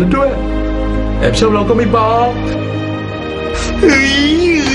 แล้วด้วย แอบชอบเราก็ไม่บอกเฮ้ย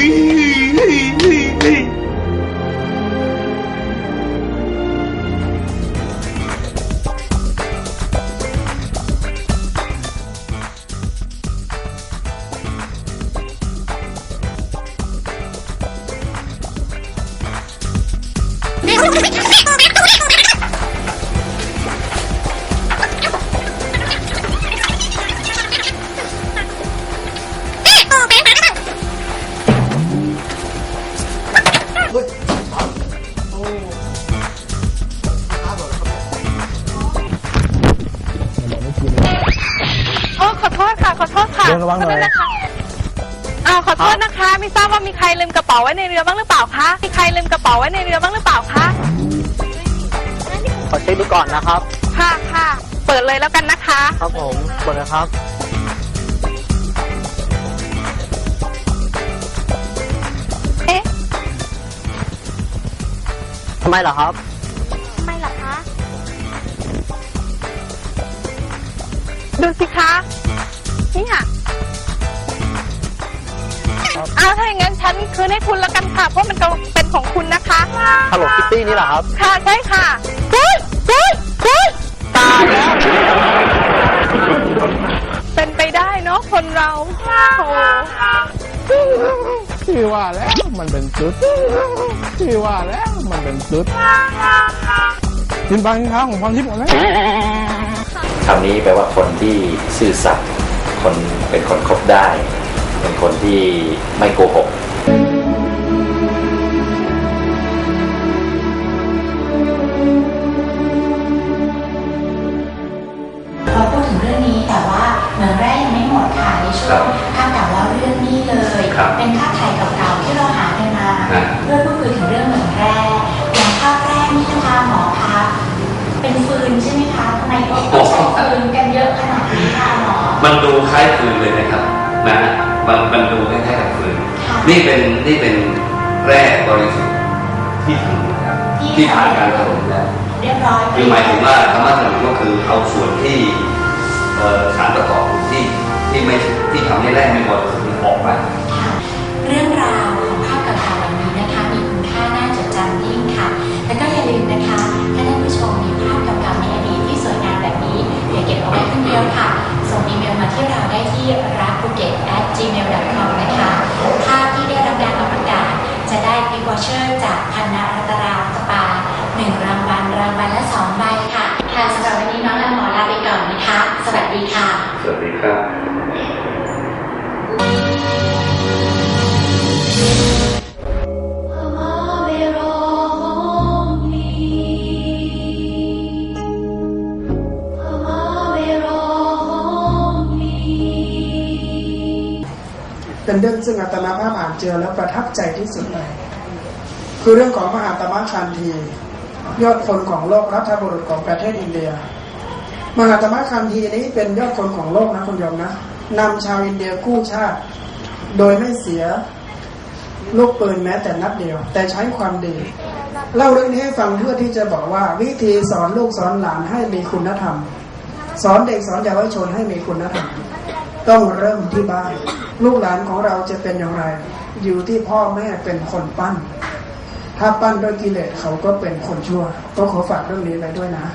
ขอโทษค่ะเดินระวังหน่อย ขโทษนะคะอ้าวขอโทษนะคะ ไม่ทราบว่ามีใครลืมกระเป๋าไว้ในเรือบ้างหรือเปล่าคะ มีใครลืมกระเป๋าไว้ในเรือบ้างหรือเปล่าคะ ขอเช็คดูก่อนนะครับ ค่ะค่ะ เปิดเลยแล้วกันนะคะ ครับผมกดนะครับ เอ๊ะทำไมเหรอครับ ทำไมล่ะคะ ดูสิคะ นี่ค่ะอ้าวถ้าอย่างนั้นฉันคืนให้คุณแล้วกันค่ะ เพราะมันก็เป็นของคุณนะคะฮัลโหลคิตตี้นี่เหรอครับ ค่ะใช่ค่ะเฮ้ยเฮ้ยเฮ้ยตายแล้วเป็นไปได้เนาะคนเราโอ้พี่ว่าแล้วมันเป็นจุดพี่ว่าแล้วมันเป็นจุดกินปลากินข้าวของพรทิพย์หมดแล้วคำนี้แปลว่าคนที่ซื่อสัตย์ คนเป็นคนคบได้ เป็นคนที่ไม่โกหกพอพูดถึงเรื่องนี้แต่ว่าเหมืองแร่ยังไม่หมดค่ะในช่วงข้ามกับว่าเรื่องนี้เลยครับเป็นภาพถ่ายเก่า ดูคล้ายฟืนเลยนะครับนะมันมันดูคล้ายๆกับฟืนค่ะนี่เป็นนี่เป็นแร่บริสุทธิ์ที่ทำนะครับที่ผ่านการถลุแล้วเรียบร้อยคือหมายถึงว่าธรรมะถลุก็คือเอาส่วนที่เอ่อสารประกอบที่ที่ไม่ที่ทำให้แร่ไม่บริสุทธิ์ ดีค่ะ สวัสดีครับ เป็นเรื่องซึ่งอาตมาภาพอ่านเจอแล้วประทับใจที่สุดเลย คือเรื่องของมหาตมะคันธียอดคนของโลกรัฐบุรุษของประเทศอินเดีย มหาตมคันธีนี้เป็นยอดคนของโลกนะคุณโยมนะนำชาวอินเดียกู้ชาติ โดยไม่เสียลูกปืนแม้แต่นัดเดียว แต่ใช้ความดีเล่าเรื่องนี้ให้ฟังเพื่อที่จะบอกว่า วิธีสอนลูกสอนหลานให้มีคุณธรรม สอนเด็กสอนเยาวชนให้มีคุณธรรม ต้องเริ่มที่บ้าน ลูกหลานของเราจะเป็นอย่างไร อยู่ที่พ่อแม่เป็นคนปั้น ถ้าปั้นด้วยกิเลสเขาก็เป็นคนชั่ว ก็ขอฝากเรื่องนี้ไว้ด้วยนะ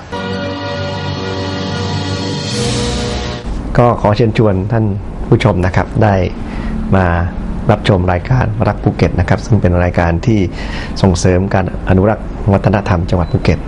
ก็ขอเชิญชวนท่านผู้ชมนะครับ ได้มารับชมรายการรักภูเก็ตนะครับ ซึ่งเป็นรายการที่ส่งเสริมการอนุรักษ์วัฒนธรรมจังหวัดภูเก็ต